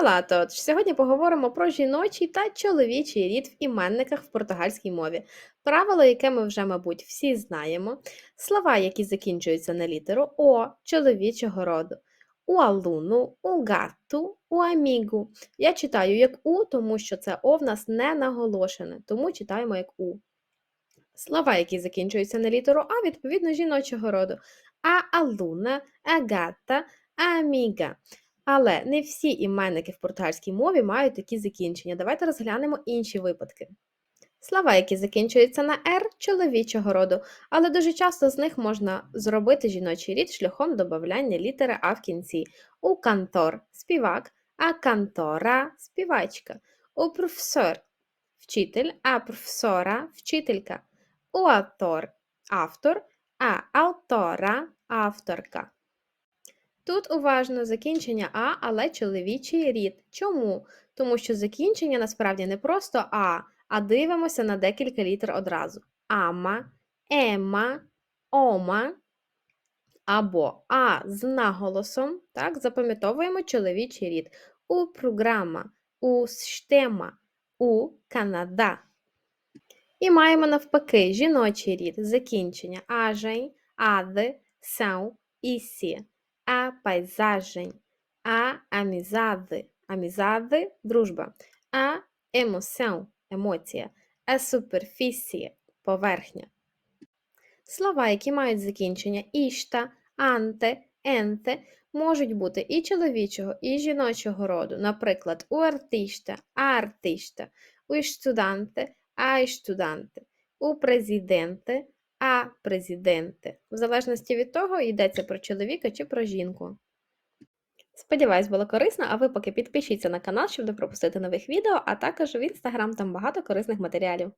Олá, тож сьогодні поговоримо про жіночий та чоловічий рід в іменниках в португальській мові. Правило, яке ми вже, мабуть, всі знаємо. Слова, які закінчуються на літеру О чоловічого роду. У алуну, у гату, у амігу. Я читаю як У, тому що це О в нас не наголошене, тому читаємо як У. Слова, які закінчуються на літеру А, відповідно жіночого роду. А алуна, а гата, а аміга. Але не всі іменники в португальській мові мають такі закінчення. Давайте розглянемо інші випадки. Слова, які закінчуються на «р» чоловічого роду, але дуже часто з них можна зробити жіночий рід шляхом додавання літери А в кінці. У кантор співак, а кантора співачка. У професор вчитель, а професора вчителька. У автор автор, а автора авторка. Тут уважно закінчення А, але чоловічий рід. Чому? Тому що закінчення насправді не просто А, а дивимося на декілька літер одразу. Ама, ема, ома або А з наголосом. Так, запам'ятовуємо чоловічий рід. У програма, у штема, у Канада. І маємо навпаки жіночий рід, закінчення ажень, ади, сão і сі a paisagem, a amizade, amizade, дружба, a emoção, емоція, a superfície, поверхня. Слова, які мають закінчення ішта, анте, енте, можуть бути і чоловічого, і жіночого роду, наприклад, у артиста, а артиста, у estudante, а estudante, у президенте, а президенти. В залежності від того, йдеться про чоловіка чи про жінку. Сподіваюсь, було корисно, а ви поки підпишіться на канал, щоб не пропустити нових відео, а також в інстаграм там багато корисних матеріалів.